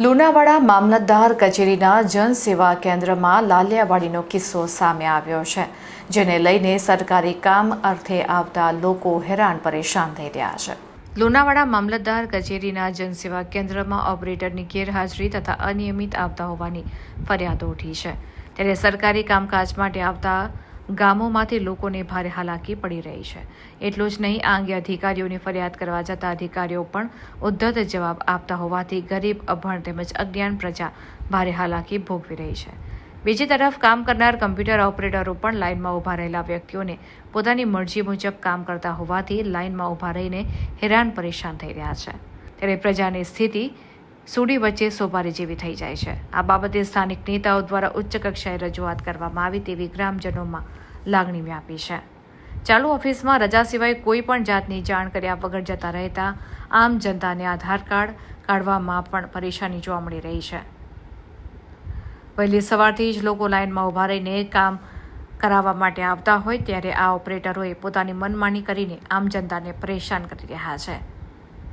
લુણાવાડા મામલતદાર કચેરીના જનસેવા કેન્દ્રમાં લાલિયાવાડીનો કિસ્સો સામે આવ્યો છે, જેને લઈને સરકારી કામ અર્થે આવતા લોકો હેરાન પરેશાન થઈ રહ્યા છે. લુણાવાડા મામલતદાર કચેરીના જનસેવા કેન્દ્રમાં ઓપરેટરની ગેરહાજરી તથા અનિયમિત આવતા હોવાની ફરિયાદો ઉઠી છે. ત્યારે સરકારી કામકાજ માટે આવતા ગામોમાંથી લોકોને ભારે હાલાકી પડી રહી છે. એટલું જ નહીં, આ અંગે અધિકારીઓની ફરિયાદ કરવા જતાં અધિકારીઓ પણ ઉદ્ધત જવાબ આપતા હોવાથી ગરીબ, અભણ તેમજ અજ્ઞાન પ્રજા ભારે હાલાકી ભોગવી રહી છે. બીજી તરફ, કામ કરનાર કમ્પ્યુટર ઓપરેટરો પણ લાઇનમાં ઊભા રહેલા વ્યક્તિઓને પોતાની મરજી મુજબ કામ કરતા હોવાથી લાઇનમાં ઊભા રહીને હેરાન પરેશાન થઈ રહ્યા છે. ત્યારે પ્રજાની સ્થિતિ સુડી વચ્ચે સોપારી જેવી થઈ જાય છે. આ બાબતે સ્થાનિક નેતાઓ દ્વારા ઉચ્ચ કક્ષાએ રજૂઆત કરવામાં આવી તેવી ગ્રામજનોમાં લાગણી વ્યાપી છે. ચાલુ ઓફિસમાં રજા સિવાય કોઈ પણ જાતની જાણ કર્યા વગર જતા રહેતા આમ જનતાને આધાર કાર્ડ કાઢવામાં પણ પરેશાની જોવા મળી રહી છે. વહેલી સવારથી જ લોકો લાઇનમાં ઊભા રહીને કામ કરાવવા માટે આવતા હોય ત્યારે આ ઓપરેટરોએ પોતાની મનમાની કરીને આમ જનતાને પરેશાન કરી રહ્યા છે.